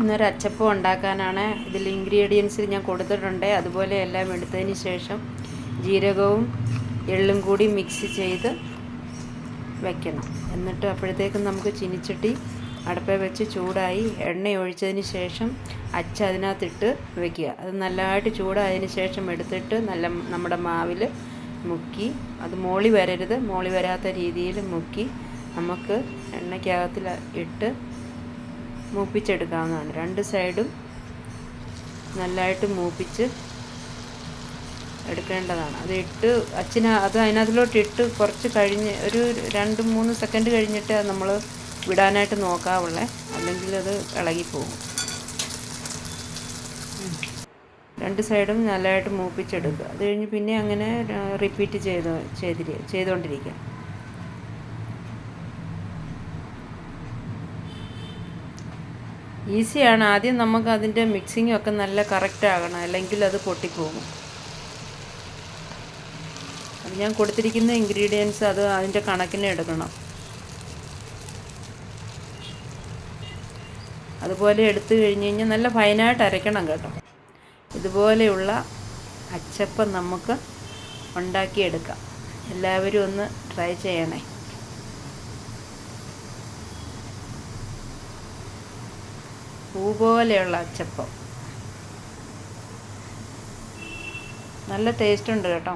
ഇന്നൊരു അച്ചപ്പം ഉണ്ടാക്കാനാണ് ഇതിൽ ഇൻഗ്രീഡിയൻസ് ഞാൻ കൊടുത്തിട്ടുണ്ട്. അതുപോലെ എല്ലാം എടുത്തതിന് ശേഷം ജീരകവും എള്ളും കൂടി മിക്സ് ചെയ്ത് വെക്കണം. എന്നിട്ട് അപ്പോഴത്തേക്കും നമുക്ക് ചിനിച്ചട്ടി അടുപ്പിൽ വെച്ച് ചൂടായി എണ്ണ ഒഴിച്ചതിന് ശേഷം അച്ച അതിനകത്തിട്ട് വെക്കുക. അത് നല്ലതായിട്ട് ചൂടായതിന് ശേഷം എടുത്തിട്ട് നല്ല നമ്മുടെ മാവിൽ മുക്കി അത് മോളി വരരുത്. മോളി വരാത്ത രീതിയിൽ മുക്കി നമുക്ക് എണ്ണയ്ക്കകത്തിൽ ഇട്ട് മൂപ്പിച്ചെടുക്കാവുന്നതാണ്. രണ്ട് സൈഡും നല്ലതായിട്ട് മൂപ്പിച്ച് എടുക്കേണ്ടതാണ്. അത് ഇട്ട് അച്ഛന് അത് അതിനകത്തിലോട്ട് ഇട്ട് കുറച്ച് കഴിഞ്ഞ് ഒരു രണ്ട് മൂന്ന് സെക്കൻഡ് കഴിഞ്ഞിട്ട് അത് നമ്മൾ വിടാനായിട്ട് നോക്കാവുള്ളേ. അല്ലെങ്കിൽ അത് ഇളകിപ്പോകും രണ്ട് സൈഡും നല്ലതായിട്ട് മൂപ്പിച്ചെടുക്കുക. അത് കഴിഞ്ഞ് പിന്നെ അങ്ങനെ റിപ്പീറ്റ് ചെയ്ത് ചെയ്തിരി ചെയ്തുകൊണ്ടിരിക്കുക ഈസിയാണ്. ആദ്യം നമുക്ക് അതിന്റെ മിക്സിങ്ങും ഒക്കെ നല്ല കറക്റ്റ് ആകണം. അല്ലെങ്കിൽ അത് പൊട്ടിപ്പോകും. ഞാൻ കൊടുത്തിരിക്കുന്ന ഇൻഗ്രീഡിയൻസ് അത് അതിന്റെ കണക്കിന് എടുക്കണം. അതുപോലെ എടുത്തു കഴിഞ്ഞ് കഴിഞ്ഞാൽ നല്ല ഫൈനായിട്ട് അരയ്ക്കണം കേട്ടോ. ഇതുപോലെയുള്ള അച്ചപ്പം നമുക്ക് ഉണ്ടാക്കിയെടുക്കാം. എല്ലാവരും ഒന്ന് ട്രൈ ചെയ്യണേ. പൂ പോലെയുള്ള അച്ചപ്പം. നല്ല ടേസ്റ്റ് ഉണ്ട് കേട്ടോ.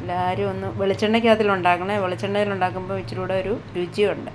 എല്ലാവരും ഒന്ന് വെളിച്ചെണ്ണയ്ക്കകത്തിൽ ഉണ്ടാക്കണേ വെളിച്ചെണ്ണയിൽ ഉണ്ടാക്കുമ്പോൾ ഇച്ചിരി കൂടെ ഒരു രുചിയുണ്ട്.